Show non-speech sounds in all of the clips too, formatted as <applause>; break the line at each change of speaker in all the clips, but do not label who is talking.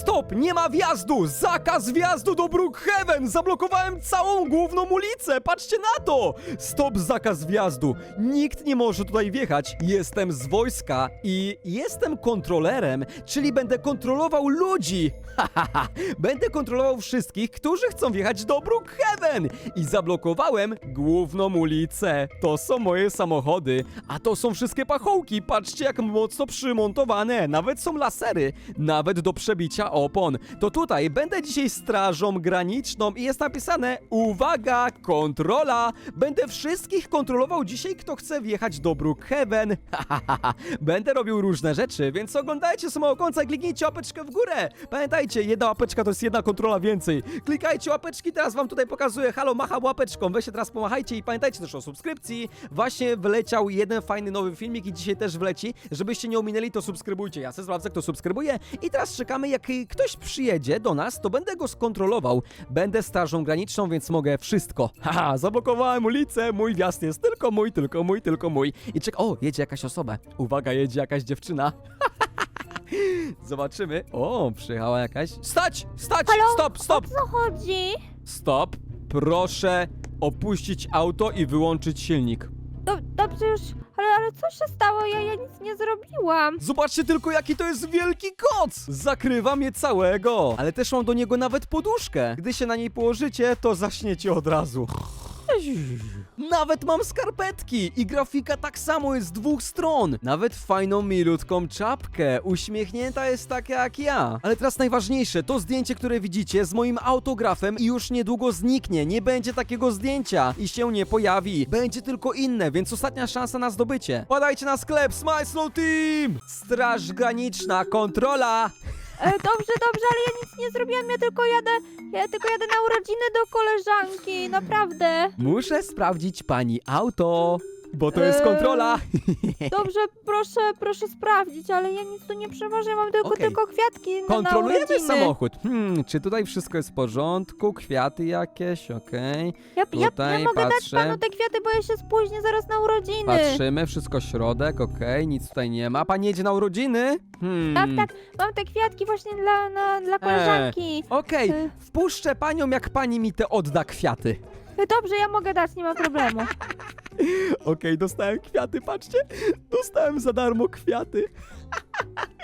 stop! Nie ma wjazdu! Zakaz wjazdu do Brookhaven! Zablokowałem całą główną ulicę! Patrzcie na to! Stop, zakaz wjazdu! Nikt nie może tutaj wjechać. Jestem z wojska i jestem kontrolerem, czyli będę kontrolował ludzi! <laughs> Ha, ha, ha. Będę kontrolował wszystkich, którzy chcą wjechać do Brookhaven! I zablokowałem główną ulicę. To są moje samochody, a to są wszystkie pachołki. Patrzcie, jak mocno przymontowane. Nawet są lasery, nawet do przebicia opon. To tutaj będę dzisiaj strażą graniczną i jest napisane Uwaga, kontrola! Będę wszystkich kontrolował dzisiaj, kto chce wjechać do Brookhaven. <laughs> Ha, ha, ha, ha. Będę robił różne rzeczy, więc oglądajcie samego końca, kliknijcie łapeczkę w górę. Pamiętajcie, jedna łapeczka to jest jedna kontrola więcej. Klikajcie łapeczki, teraz wam tutaj pokazuję. Halo, macham łapeczką. Weźcie teraz pomachajcie i pamiętajcie też o subskrypcji. Właśnie wleciał jeden fajny nowy filmik i dzisiaj też wleci. Żebyście nie ominęli, to subskrybujcie. Ja se sprawdzę, kto subskrybuje. I teraz czekamy, jak ktoś przyjedzie do nas, to będę go skontrolował. Będę strażą graniczną, więc mogę wszystko. <laughs> Haha, zablokowałem ulicę. Mój wjazd jest tylko mój, tylko mój, tylko mój. I czek... O, jedzie jakaś osoba. Uwaga, jedzie jakaś dziewczyna. <laughs> Zobaczymy. O, przyjechała jakaś. Stać! Stać!
Halo?
Stop, stop!
O co chodzi?
Stop! Proszę opuścić auto i wyłączyć silnik.
Do, dobrze już, ale, ale co się stało? Ja, ja nic nie zrobiłam.
Zobaczcie tylko, jaki to jest wielki koc! Zakrywa mnie całego! Ale też mam do niego nawet poduszkę. Gdy się na niej położycie, to zaśniecie od razu. Nawet mam skarpetki i grafika tak samo jest z dwóch stron. Nawet fajną, milutką czapkę. Uśmiechnięta jest taka jak ja. Ale teraz najważniejsze, to zdjęcie, które widzicie z moim autografem i już niedługo zniknie. Nie będzie takiego zdjęcia i się nie pojawi. Będzie tylko inne, więc ostatnia szansa na zdobycie. Padajcie na sklep Smile Slow Team! Straż graniczna, kontrola!
E, dobrze, dobrze, ale ja nic nie zrobiłam, ja tylko jadę, ja tylko jadę na urodziny do koleżanki, naprawdę.
Muszę sprawdzić pani auto, bo to jest
Eee,
kontrola.
Dobrze, proszę, proszę sprawdzić, ale ja nic tu nie przewożę, mam tylko,
Okej.
tylko kwiatki na, na
Kontrolujemy
urodziny.
samochód. Hmm, czy tutaj wszystko jest w porządku? Kwiaty jakieś, okej.
Ja, ja,
Tutaj
ja mogę dać
patrzę.
panu te kwiaty, bo ja się spóźnię zaraz na urodziny.
Patrzymy, wszystko środek, okej, nic tutaj nie ma. Pani jedzie na urodziny? Hmm.
Tak, tak, mam te kwiatki właśnie dla, na, dla koleżanki.
Okej,
E.
wpuszczę panią, jak pani mi te odda kwiaty.
E, Dobrze, ja mogę dać, nie ma problemu.
Okej, dostałem kwiaty, patrzcie. Dostałem za darmo kwiaty. <laughs>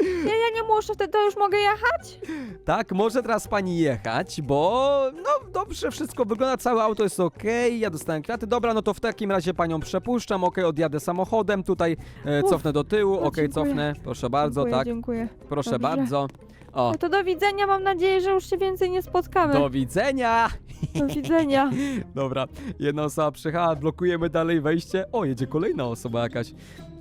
Ja, ja nie muszę, wtedy to już mogę jechać?
Tak, może teraz pani jechać, bo no dobrze, wszystko wygląda, całe auto jest ok, ja dostałem kwiaty, dobra, no to w takim razie panią przepuszczam, ok, odjadę samochodem, tutaj e,
Uf,
cofnę do tyłu,
no
ok,
dziękuję.
cofnę, proszę bardzo,
dziękuję,
tak,
Dziękuję.
proszę
dobrze.
bardzo. O,
No to do widzenia, mam nadzieję, że już się więcej nie spotkamy.
do widzenia!
Do widzenia. <laughs>
Dobra, jedna osoba przyjechała, blokujemy dalej wejście, o, jedzie kolejna osoba jakaś.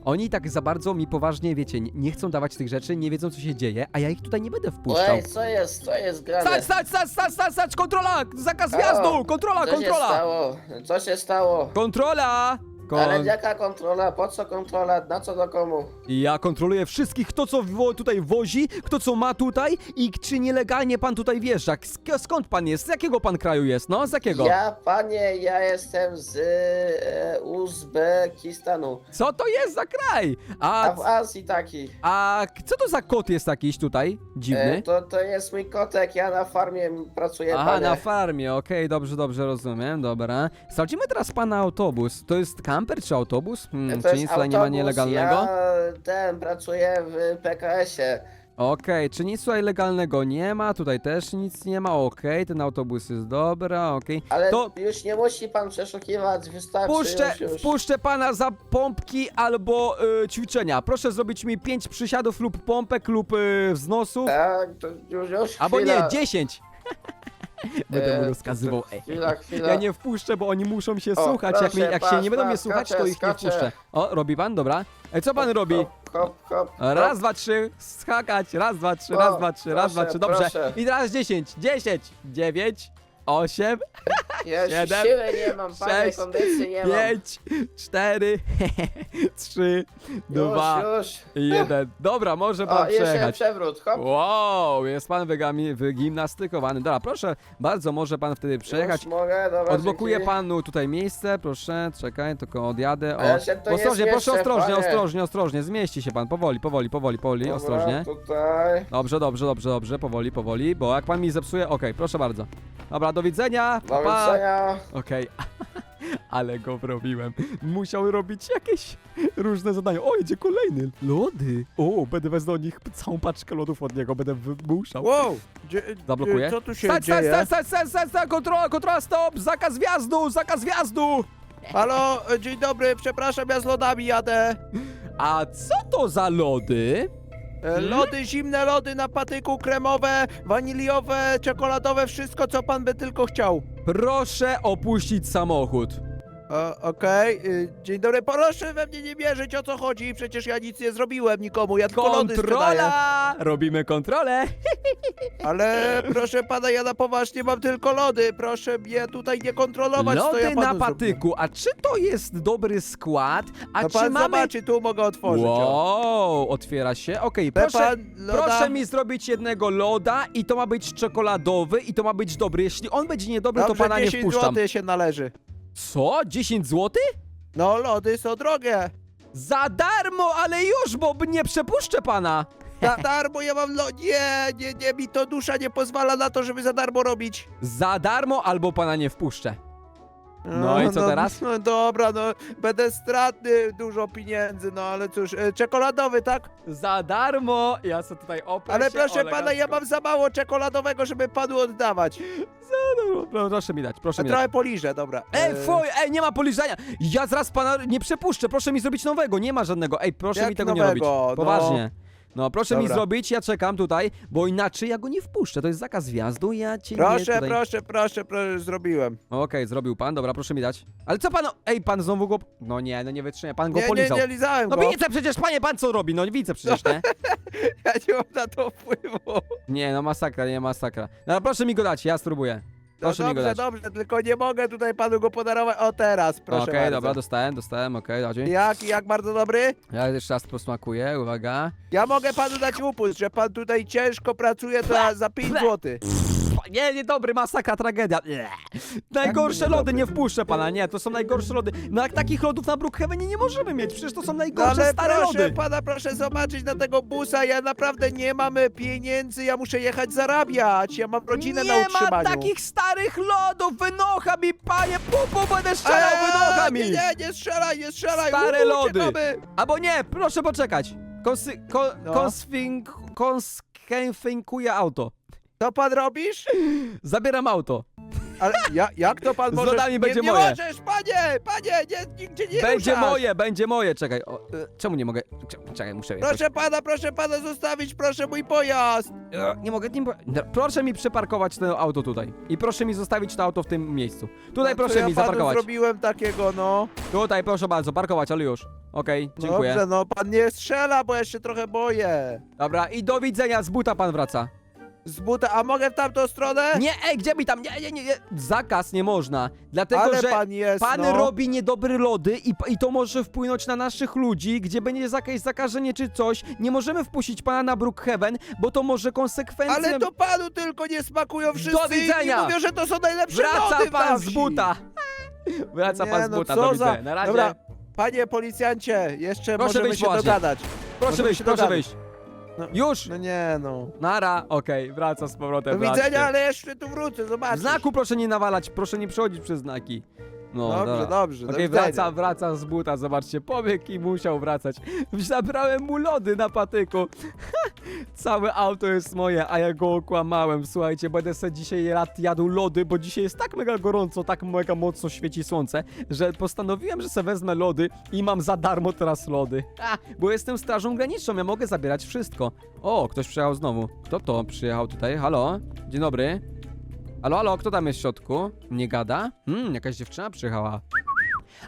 Oni tak za bardzo mi poważnie, wiecie, nie, chcą dawać tych rzeczy, nie wiedzą co się dzieje, a ja ich tutaj nie będę wpuszczał.
Ej, co jest, co jest grane?
Stać, stać, stać, stać, stać, stać, kontrola! Zakaz wjazdu! Kontrola,
Co się
kontrola!
stało? Co się stało?
Kontrola!
Ale
Kon...
jaka kontrola? Po co kontrola? Na co do komu?
Ja kontroluję wszystkich, kto co wo tutaj wozi, kto co ma tutaj i czy nielegalnie pan tutaj wjeżdża. Sk skąd pan jest? Z jakiego pan kraju jest? No, z jakiego?
Ja, panie, ja jestem z e, Uzbekistanu.
Co to jest za kraj? A,
A w Azji taki.
a co to za kot jest jakiś tutaj? Dziwny?
E, to, to jest mój kotek, ja na farmie pracuję,
Aha,
panie.
na farmie, okej, dobrze, dobrze, rozumiem, dobra. Sprawdzimy teraz pana autobus. To jest kamper czy autobus? Hmm,
to
czy
jest
nic tutaj nie ma
autobus,
nielegalnego?
Ja ten, pracuję w PKS-ie.
Okej, czy nic tutaj legalnego nie ma? Tutaj też nic nie ma, okej, ten autobus jest dobra, okej.
Ale
To
już nie musi pan przeszukiwać, wystarczy
puszczę,
już, już.
wpuszczę pana za pompki albo y, ćwiczenia. Proszę zrobić mi 5 przysiadów lub pompek lub y, wznosów.
Tak, to już, już
Albo
chwila.
nie, 10. Będę mu
E,
rozkazywał. Ej.
Chwila, chwila.
Ja nie wpuszczę, bo oni muszą się
O,
słuchać. Jak, mnie,
proszę,
jak się
patrz,
nie będą mnie
patrz,
słuchać, to
skacze,
ich nie
skacze.
wpuszczę. O, robi pan? Dobra. Ej, co pan robi?
Hop, hop, hop,
Raz, dwa, trzy, skakać, raz, dwa, trzy,
O,
raz, dwa, trzy, raz, dwa,
proszę,
trzy, dobrze.
proszę.
I teraz dziesięć, dziesięć, dziewięć, osiem,
Ja już
Siedem,
siły nie mam, panie,
sześć,
kondycji nie mam.
pięć, cztery, <laughs> trzy, dwa,
Już, już.
jeden. Dobra, może
O,
pan
jeszcze
przejechać.
przewrót, hop.
Wow, jest pan wygami, wygimnastykowany. Dobra, proszę bardzo, może pan wtedy przejechać.
Już mogę, dobra,
Odblokuję
dzięki.
panu tutaj miejsce, proszę, czekaj, tylko odjadę. O,
A ja się nie
ostrożnie, proszę
zmieszczę,
ostrożnie,
panie.
ostrożnie, ostrożnie, zmieści się pan, powoli, powoli, powoli, powoli,
Dobra,
ostrożnie.
tutaj.
Dobrze, dobrze, dobrze, dobrze, powoli, powoli, bo jak pan mi zepsuje, okej, proszę bardzo. Dobra, do widzenia,
Do
pa, pa.
widzenia.
Okej, <laughs> ale go wrobiłem. Musiał robić jakieś różne zadania. O, jedzie kolejny. Lody. O, będę wezwał do nich całą paczkę lodów od niego, będę wymuszał.
Wow! Dzie,
Zablokuję.
Co tu się
Stać, stać,
dzieje?
stać, stać, stać, stać, stać, kontrola, kontrola, stop, zakaz wjazdu, zakaz wjazdu.
Halo, dzień dobry, przepraszam, ja z lodami jadę.
A co to za lody?
E, Lody, zimne lody na patyku, kremowe, waniliowe, czekoladowe, wszystko co pan by tylko chciał.
Proszę opuścić samochód.
E, Okej, y, dzień dobry, proszę we mnie nie mierzyć, o co chodzi, przecież ja nic nie zrobiłem nikomu, ja tylko lody sprzedaję.
Kontrola! Robimy kontrolę. <laughs>
Ale proszę pana, ja na poważnie mam tylko lody, proszę mnie tutaj nie kontrolować, co ja
Lody
panu
na
zrobię.
patyku. A czy to jest dobry skład? A
No
czy
pan
mamy...
zobaczy, tu mogę otworzyć. o.
Wow, otwiera się. Okej,
Chce
proszę,
pan loda?
proszę mi zrobić jednego loda i to ma być czekoladowy i to ma być dobry. Jeśli on będzie niedobry, to
Dobrze,
pana nie
10
wpuszczam.
zł się należy.
Co? 10 zł?
No, lody są drogie.
Za darmo, ale już, bo nie przepuszczę pana.
Za <laughs> darmo ja mam lo... Nie, nie, nie, mi to dusza nie pozwala na to, żeby za darmo robić.
Za darmo albo pana nie wpuszczę. No i co teraz? <laughs>
No dobra, no będę stratny, dużo pieniędzy, no ale cóż, e, czekoladowy, tak?
Za darmo. Ja sobie tutaj oprę
Ale
się
proszę pana, ja
elegancko.
mam za mało czekoladowego, żeby panu oddawać.
No, Proszę mi dać, proszę mi dać.
trochę poliżę, dobra.
Ej,
E,
fuj, ej, nie ma poliżania! Ja zaraz pana nie przepuszczę, proszę mi zrobić nowego, nie ma żadnego. Ej, proszę
Jak
mi tego nie
nowego?
robić.
No.
Poważnie. No, proszę mi
Dobra.
zrobić, ja czekam tutaj, bo inaczej ja go nie wpuszczę. To jest zakaz wjazdu, ja cię nie
Proszę,
tutaj...
proszę, proszę, proszę, zrobiłem.
Okej, zrobił pan, dobra, proszę mi dać. Ale co pan, ej, pan znowu go... No nie, no nie wytrzyma, pan go
Nie, nie,
polizał.
nie lizałem
No
go.
widzę przecież, panie, pan co robi, no widzę przecież, nie? <laughs>
Ja nie mam na to wpływu.
Nie, no masakra, nie masakra. No proszę mi go dać, ja spróbuję. Proszę
no
mi go
dobrze,
dać.
dobrze, tylko nie mogę tutaj panu go podarować. O teraz, proszę
Okej,
bardzo.
dobra, dostałem, dostałem, okej, okay,
Jak, jak bardzo dobry?
Ja jeszcze raz posmakuję, uwaga.
Ja mogę panu dać upust, że pan tutaj ciężko pracuje za, za 5 zł.
Nie, nie dobry, masakra, tragedia. Nie. Najgorsze lody, nie wpuszczę pana, nie, to są najgorsze lody. No jak takich lodów na Brookhavenie nie możemy mieć, przecież to są
No
najgorsze
ale
stare
proszę
lody.
pana, proszę zobaczyć na tego busa, ja naprawdę nie mam e, pieniędzy, ja muszę jechać zarabiać, ja mam rodzinę na
nie ma
utrzymaniu.
takich starych lodów, wynocha mi, panie, pupu, będę strzelał,
Eee,
wynocha
Nie,
mi.
nie, nie strzelaj, nie strzelaj,
Stare lody.
uciekamy.
Albo nie, proszę poczekać. Konsy, ko,
No.
konsfink, auto.
Co pan robisz?
Zabieram auto.
Ale ja, jak to pan
Z
może...
lodami
nie,
będzie
nie
moje.
możesz, panie, panie, nie, nigdzie nie
będzie
ruszasz.
moje, będzie moje, czekaj. O, e, czemu nie mogę? Cze- Czekaj, muszę.
Proszę pana, proszę pana zostawić, proszę mój pojazd.
E, Nie mogę, nie mogę. No, Proszę mi przeparkować to auto tutaj. I proszę mi zostawić to auto w tym miejscu. Tutaj
No, co
proszę
ja
mi
panu
zaparkować.
zrobiłem takiego, no.
Tutaj proszę bardzo, parkować, ale już. Okej, dziękuję.
Dobrze, no pan nie strzela, bo ja się trochę boję.
Dobra, i do widzenia, z buta pan wraca.
Z buta, a mogę w tamtą stronę?
Nie, ej, gdzie mi tam? Nie, nie, nie, nie. Zakaz nie można. Dlatego,
Ale
że
pan jest,
pan
no.
robi niedobre lody i, i to może wpłynąć na naszych ludzi, gdzie będzie jakieś zakażenie czy coś. Nie możemy wpuścić pana na Brookhaven, bo to może konsekwencje...
Ale to panu tylko nie smakują wszyscy
Do widzenia.
i mówią, że to są najlepsze
Wraca
lody
pan
w
z buta. <laughs> Wraca
Nie,
pan z
no
buta,
co
do
za-
widzenia. Na razie.
Dobra, panie policjancie, jeszcze
Proszę
możemy
wyjść
się
poważnie.
dogadać.
Proszę
możemy
wyjść,
się
proszę
dogadać.
wyjść.
No.
Już!
No nie no.
Nara, okej, wraca z powrotem.
Do widzenia, ale jeszcze tu wrócę, zobaczysz.
Znaku proszę nie nawalać, proszę nie przechodzić przez znaki. No,
Dobrze,
dobra.
dobrze, do
Okej,
widzenia.
wraca, wraca z buta, zobaczcie, pobiegł i musiał wracać. Zabrałem mu lody na patyku. <laughs> Całe auto jest moje, a ja go okłamałem. Słuchajcie, będę sobie dzisiaj lat jadł lody, bo dzisiaj jest tak mega gorąco, tak mega mocno świeci słońce, że postanowiłem, że sobie wezmę lody i mam za darmo teraz lody. A, bo jestem strażą graniczną, ja mogę zabierać wszystko. O, ktoś przyjechał znowu. Kto to przyjechał tutaj? Halo? Dzień dobry. Halo, halo, kto tam jest w środku? Nie gada? Hmm, jakaś dziewczyna przyjechała.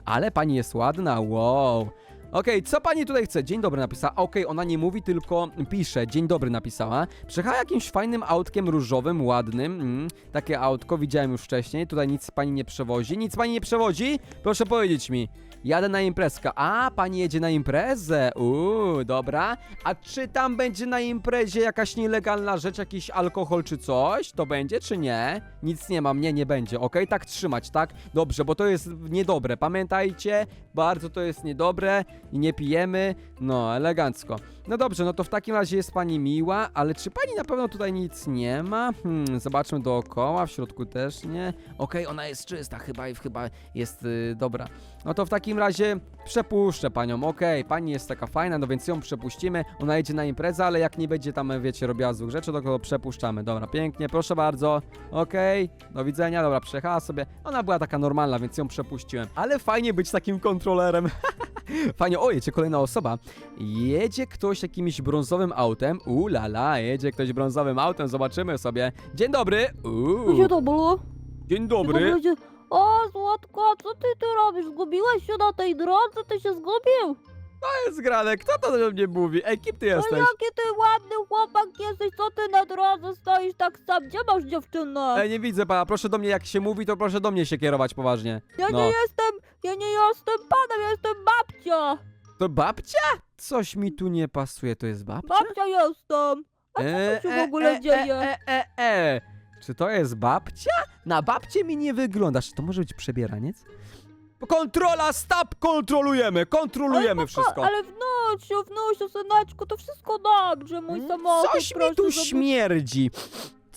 Ale pani jest ładna, wow. Okej, co pani tutaj chce? Dzień dobry napisała. Okej, ona nie mówi, tylko pisze. Dzień dobry napisała. Przejechała jakimś fajnym autkiem różowym, ładnym. Mm, takie autko widziałem już wcześniej. Tutaj nic pani nie przewozi. Nic pani nie przewozi? Proszę powiedzieć mi. Jadę na imprezkę. A, pani jedzie na imprezę. Uuu, dobra. A czy tam będzie na imprezie jakaś nielegalna rzecz, jakiś alkohol czy coś? To będzie, czy nie? Nic nie mam, nie, nie będzie. Okej, tak trzymać, tak? Dobrze, bo to jest niedobre. Pamiętajcie, bardzo to jest niedobre i nie pijemy. No, elegancko. No dobrze, no to w takim razie jest pani miła, ale czy pani na pewno tutaj nic nie ma? Hmm, zobaczmy dookoła, w środku też nie. Okej, ona jest czysta, chyba, chyba jest y, dobra. No to w takim razie przepuszczę panią, okej, pani jest taka fajna, no więc ją przepuścimy, ona jedzie na imprezę, ale jak nie będzie tam, wiecie, robiła złych rzeczy, to go przepuszczamy, dobra, pięknie, proszę bardzo, okej, do widzenia, dobra, przejechała sobie, ona była taka normalna, więc ją przepuściłem, ale fajnie być takim kontrolerem, <laughs> fajnie, o, jedzie kolejna osoba, jedzie ktoś jakimś brązowym autem, u la la, jedzie ktoś brązowym autem, zobaczymy sobie, dzień dobry, uuu,
Dzień dobry.
dzień
Dzień
dobry,
dzień- O, Złotko, co ty tu robisz? Zgubiłeś się na tej drodze? Ty się zgubił?
jest grane, kto to do mnie mówi, ej, kim ty
No
jesteś?
jaki ty ładny chłopak jesteś, co ty na drodze stoisz tak sam? Gdzie masz dziewczynę?
Ej, nie widzę pana, proszę do mnie, jak się mówi, to proszę do mnie się kierować poważnie.
Ja
no.
nie jestem, ja nie jestem panem, ja jestem babcia.
To babcia? Coś mi tu nie pasuje, to jest babcia?
Babcia jestem. A co tu się w ogóle dzieje?
E, e, e, e. Czy to jest babcia? Na babcie mi nie wyglądasz. To może być przebieraniec? Kontrola, stop! Kontrolujemy, kontrolujemy
ale,
wszystko.
Ale wnusiu, wnusiu, syneczku, to wszystko dobrze, mój samochód.
Mm, Coś mi
proszę,
tu
żeby-
śmierdzi.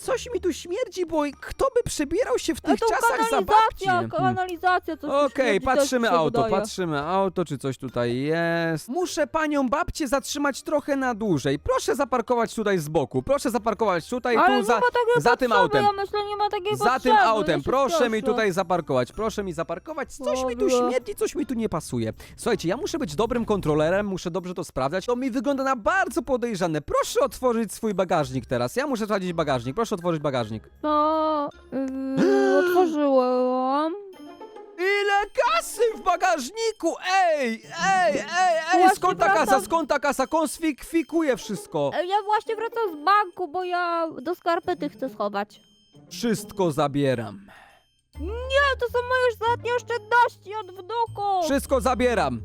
Coś mi tu śmierdzi, bo kto by przebierał się w
A
tych
to
czasach za babcię?
kanalizacja, kanalizacja, coś tu
Okej,
śmierdzi, też
patrzymy
mi się
auto,
wydaje.
patrzymy auto, czy coś tutaj jest. Muszę panią babcię zatrzymać trochę na dłużej. Proszę zaparkować tutaj z boku. Proszę zaparkować tutaj,
Ale
tu
nie
za,
ma takiej
za tym
potrzeby,
autem.
Ja myślę, nie ma takiej
za
potrzeby.
tym autem.
ja się
Proszę mi
cieszę.
tutaj zaparkować. Proszę mi zaparkować. Coś mi tu
Dobra.
śmierdzi, coś mi tu nie pasuje. Słuchajcie, ja muszę być dobrym kontrolerem, muszę dobrze to sprawdzać. To mi wygląda na bardzo podejrzane. Proszę otworzyć swój bagażnik teraz. Ja muszę sprawdzić bagażnik. Proszę otworzyć bagażnik.
No, yy, <gasps> otworzyłam.
Ile kasy w bagażniku! Ej, ej, ej, ej!
Właśnie
Skąd ta kasa?
wracam.
Skąd ta kasa? Konsfikuje wszystko.
E, Ja właśnie wracam z banku, bo ja do skarpety chcę schować.
Wszystko zabieram.
Nie, to są moje ostatnie oszczędności od wnuku.
Wszystko zabieram.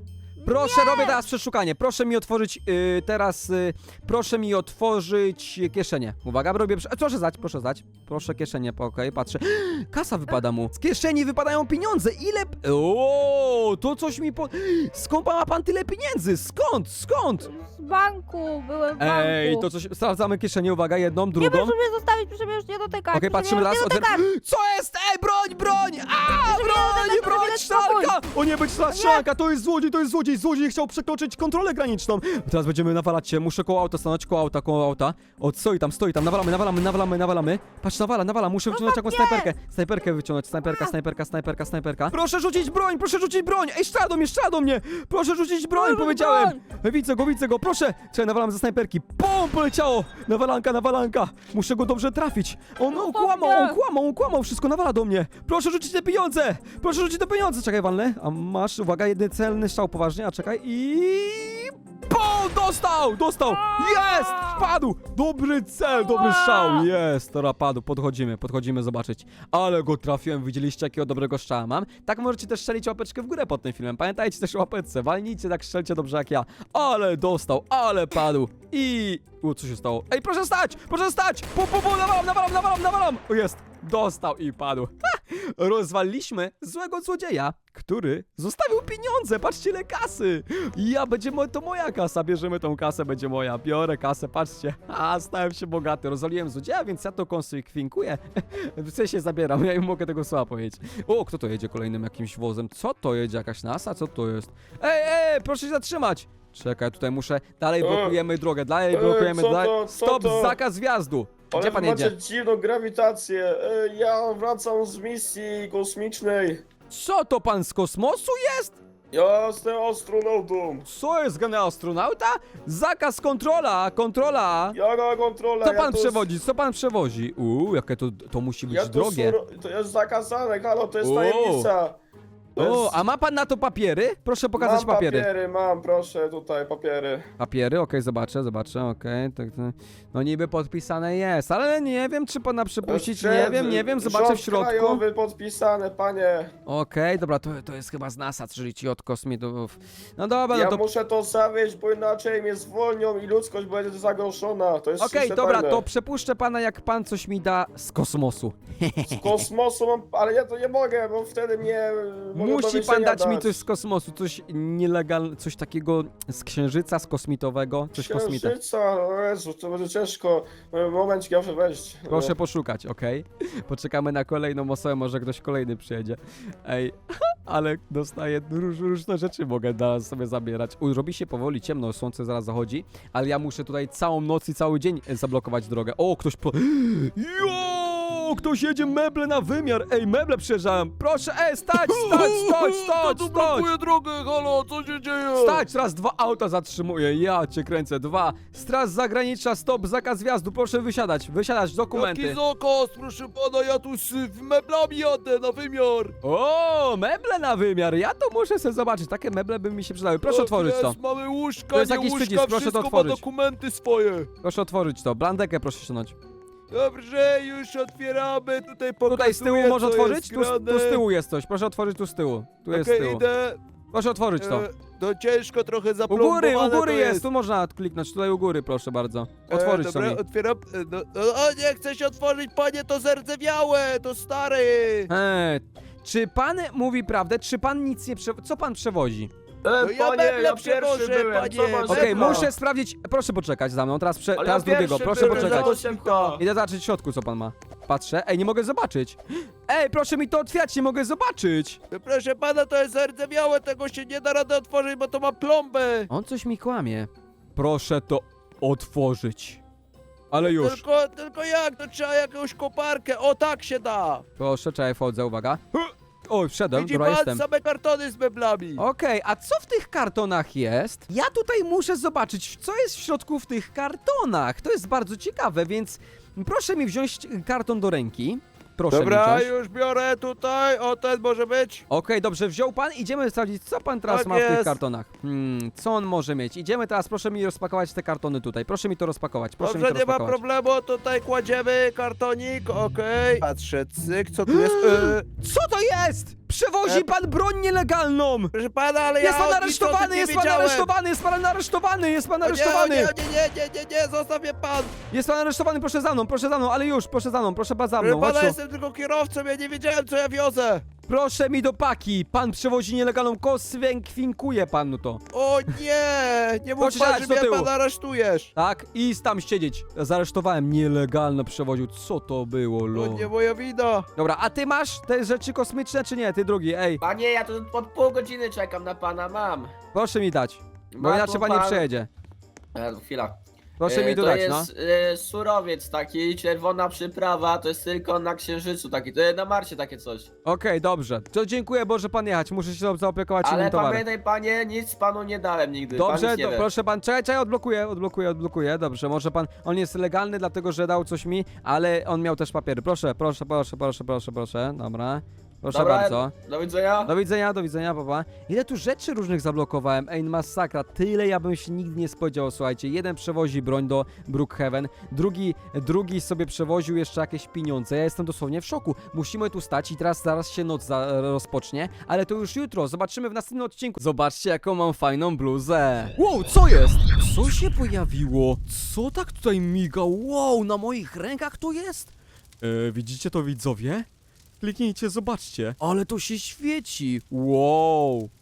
Proszę, robię teraz przeszukanie. Proszę mi otworzyć y, teraz. Y, proszę mi otworzyć kieszenie. Uwaga, robię. prze- Proszę zdać, proszę zdać. Proszę kieszenie, okej, patrzę. <gasps> Kasa wypada mu. Z kieszeni wypadają pieniądze. Ile. O, to coś mi po. <gasps> Skąd ma pan tyle pieniędzy? Skąd? Skąd?
Banku, byłem w banku.
Ej, to coś. Sprawdzamy kieszenie, uwaga, jedną,
Nie
drugą.
proszę mnie zostawić, proszę mnie już nie dotykać.
Okej,
proszę
patrzymy
mnie
raz.
już nie
Otwier...
dotykać.
Co jest? Ej, broń, broń! A, broń, broń,
spokój.
strzelka! O nie, być strzelka, to jest złodziej, to jest złodziej, złodziej chciał przekroczyć kontrolę graniczną. Teraz będziemy nawalać się, muszę koło auta stanąć, koło auta, koło auta. O, stoi tam, stoi tam, nawalamy, nawalamy, nawalamy, nawalamy. Patrz, nawala, nawala, muszę wyciągnąć jakąś snajperkę. Snajperkę wyciągnąć, snajperka, snajperka, snajperka, snajperka. Proszę rzucić broń, proszę rzucić broń! Ej, strzela do mnie, strzela do mnie! Proszę rzucić broń,
Proszę,
powiedziałem! Widzę go, widzę go, proszę! Czekaj, nawalam ze snajperki. Pum, poleciało! Nawalanka, nawalanka! Muszę go dobrze trafić. On
No
kłamał,
dobrze.
on kłamał, on kłamał, wszystko nawala do mnie. Proszę rzucić te pieniądze! Proszę rzucić te pieniądze! Czekaj, walnę. A masz, uwaga, jeden celny strzał, poważnie, a czekaj i... Pum, dostał, dostał! Jest! Wpadł! Dobry cel, dobry strzał, jest! Dobra, padł, podchodzimy, podchodzimy zobaczyć. Ale go trafiłem, widzieliście jakiego dobrego strzała mam? Tak możecie też strzelić łapeczkę w górę pod tym filmem. Pamiętajcie też o łapeczce, walnijcie tak strzelcie dobrze jak ja. Ale dostał, ale padł i... U, co się stało? Ej, proszę stać! Proszę stać! Pu, pu, pu, nawalam, nawalam, nawalam, nawalam! O, jest! Dostał i padł. Ha! Rozwaliliśmy złego złodzieja, który zostawił pieniądze, patrzcie ile kasy! Ja, będzie mo to moja kasa, bierzemy tą kasę, będzie moja. Biorę kasę, patrzcie. A, stałem się bogaty, rozwaliłem złodzieja, więc ja to konsekwinkuję. <laughs> W sensie zabieram, ja im mogę tego słowa powiedzieć. O, kto to jedzie kolejnym jakimś wozem? Co to jedzie? Jakaś NASA? Co to jest? Ej, ej, proszę się zatrzymać! Czekaj, tutaj muszę. Dalej
E,
blokujemy drogę, dalej
e,
blokujemy.
co
dalej.
to, co
Stop,
to?
zakaz wjazdu! Gdzie
Ale
pan
macie
jedzie?
dziwną grawitację. E, Ja wracam z misji kosmicznej.
Co to pan z kosmosu jest?
Ja jestem astronautą.
Co jest gana astronauta? Zakaz kontrola, kontrola!
Jaka kontrola?
Co
ja
pan
to
przewozi? Co pan przewozi? Uuu, jakie to, to musi być
Ja
drogie.
suro- to jest zakazane, halo, to jest
O.
tajemnica.
O, a ma pan na to papiery? Proszę pokazać
mam
papiery.
papiery, mam, proszę, tutaj papiery.
Papiery, okej, zobaczę, zobaczę, okej. tak, tak. No niby podpisane jest, ale nie wiem, czy pana przepuścić, nie wiem, nie wiem, zobaczę
rząd
w środku. Okej,
krajowy podpisane, panie.
dobra, to, to jest chyba z NASA, czyli ci od kosmitów. No dobra,
ja
no to...
muszę to zawieść, bo inaczej mnie zwolnią i ludzkość będzie zagrożona. To jest
Okej, dobra, to przepuszczę pana, jak pan coś mi da z kosmosu.
Z kosmosu mam, ale ja to nie mogę, bo wtedy mnie...
Musi pan dać mi coś z kosmosu, coś nielegalnego, coś takiego z księżyca, z kosmitowego, coś kosmita.
Księżyca, o Jezu, to będzie ciężko. Momencik, ja muszę wejść.
Proszę poszukać, okej? <laughs> Poczekamy na kolejną osobę, może ktoś kolejny przyjedzie. Ej, <laughs> ale dostaję róż, różne rzeczy, mogę teraz sobie zabierać. U, robi się powoli ciemno, słońce zaraz zachodzi, ale ja muszę tutaj całą noc i cały dzień e, zablokować drogę. O, ktoś po... <gasps> Jo! Ktoś jedzie meble na wymiar! Ej, meble przyjeżdżałem! Proszę, ej, stać, <laughs> stać, stać, stać,
tu
stać!
blokuje drogę, halo, co się dzieje?
Stać, raz dwa auta zatrzymuję, ja cię kręcę, dwa. Straż zagraniczna, stop, zakaz wjazdu, proszę wysiadać, wysiadać, dokumenty.
Jaki zakaz, proszę pana, ja tu z w meblami jadę na wymiar.
O, meble na wymiar, ja to muszę sobie zobaczyć, takie meble by mi się przydały. Proszę
Tak
otworzyć to,
jest, mamy łóżka,
To jest
nie
jakiś
łóżka,
przycisk, proszę to
wszystko
otworzyć.
ma dokumenty swoje.
proszę otworzyć to, blandekę proszę ściągnąć.
Dobrze, już otwieramy, tutaj pokazuję,
Tutaj z tyłu może
co
otworzyć?
jest
Tu, z- tu z
grane.
tyłu jest coś, proszę otworzyć tu z tyłu. Tu jest z
Okej,
tyłu.
idę.
Proszę otworzyć to.
E, to ciężko trochę
U
zaplombowane
góry, u góry
to
jest, tu można kliknąć, tutaj u góry proszę bardzo.
E,
Otworzyć
dobra,
sobie.
otwieram. E, no, no, o, nie chcę się otworzyć, panie, to zerdzewiałe, to stary.
Eee, czy pan mówi prawdę, czy pan nic nie prze... Co pan przewozi?
E,
No ja
panie,
meble
ja pierwszy
przewożę,
byłem,
panie,
co pan.
Okej, muszę sprawdzić, proszę poczekać za mną, teraz, prze...
Ale
teraz
ja
drugiego,
pierwszy
proszę
byłem,
poczekać. Idę zobaczyć w środku, co pan ma. Patrzę. Ej, nie mogę zobaczyć. Ej, proszę mi to otwierać, nie mogę zobaczyć.
No, proszę pana, to jest zerdzewiałe, tego się nie da rady otworzyć, bo to ma plombę.
On coś mi kłamie. Proszę to otworzyć. Ale już.
Tylko, tylko jak, to trzeba jakąś koparkę, o tak się da.
Proszę, czekaj, wchodzę, uwaga. Oj, wszedłem,
Widzi
dobra,
pan
jestem.
same kartony z meblami.
Okej, a co w tych kartonach jest? Ja tutaj muszę zobaczyć, co jest w środku w tych kartonach. To jest bardzo ciekawe, więc proszę mi wziąć karton do ręki. Proszę
Dobra, już biorę tutaj, o ten może być.
Okej, dobrze, wziął pan. Idziemy sprawdzić, co pan teraz
Tak
ma w tych
jest.
kartonach. Hmm, co on może mieć? Idziemy teraz, proszę mi rozpakować te kartony tutaj. Proszę mi to rozpakować, proszę
Dobrze,
mi to
nie ma
rozpakować.
problemu, tutaj kładziemy kartonik, okej. Patrzę, cyk, co tu jest? E,
Co to jest? Przewozi
E,
pan broń nielegalną!
proszę pana, ale
Jest
ja
pan
o nic o tym
aresztowany,
nie
jest pan
wiedziałem.
aresztowany, jest pan aresztowany, jest pan
O nie, o
aresztowany!
Nie, o nie, nie, nie, nie, nie, zostaw mnie pan.
Jest pan aresztowany, proszę za mną, proszę za mną, ale już, proszę za mną, proszę pan za
Proszę
mną,
pana,
chodź tu.
jestem tylko kierowcą, ja nie wiedziałem, co ja wiozę.
Proszę mi do paki, pan przewozi nielegalną koswę, kwinkuje panu to.
O nie, nie mów pan,
siadać
że
do
mnie
tyłu.
pan aresztujesz.
Tak? I tam siedzieć. Zaresztowałem, nielegalnie przewoził, co to było,
To nie moja wina.
Dobra, a ty masz te rzeczy kosmiczne, czy nie? Ty drugi, ej,
Panie, ja tu od pół godziny czekam na pana, mam.
proszę mi dać, bo
Ma
inaczej pan nie przejedzie.
E, chwila.
Proszę
E,
mi tu
to
dać,
jest
no.
e, surowiec taki, czerwona przyprawa, to jest tylko na księżycu taki, to jest na Marsie takie coś.
Okej, dobrze. To dziękuję, może pan jechać, muszę się zaopiekować
Ale
innym towarem.
pamiętaj panie, nic panu nie dałem nigdy. pan
Dobrze,
nic nie
do,
wie.
proszę pan, czekaj, czekaj, odblokuję, odblokuję, odblokuję, dobrze, może pan, on jest legalny, dlatego że dał coś mi, ale on miał też papiery, proszę, proszę, proszę, proszę, proszę, proszę, dobra, proszę
Dobra,
bardzo.
Do widzenia.
Do widzenia, do widzenia, papa. Ile tu rzeczy różnych zablokowałem, ej, masakra, tyle ja bym się nigdy nie spodziewał, słuchajcie, jeden przewozi broń do Brookhaven, drugi, drugi sobie przewoził jeszcze jakieś pieniądze, ja jestem dosłownie w szoku, musimy tu stać i teraz zaraz się noc za, rozpocznie, ale to już jutro, zobaczymy w następnym odcinku. Zobaczcie, jaką mam fajną bluzę. Wow, co jest? Co się pojawiło? Co tak tutaj miga? Wow, na moich rękach to jest? E, widzicie to widzowie? Kliknijcie, zobaczcie. Ale to się świeci. Wow.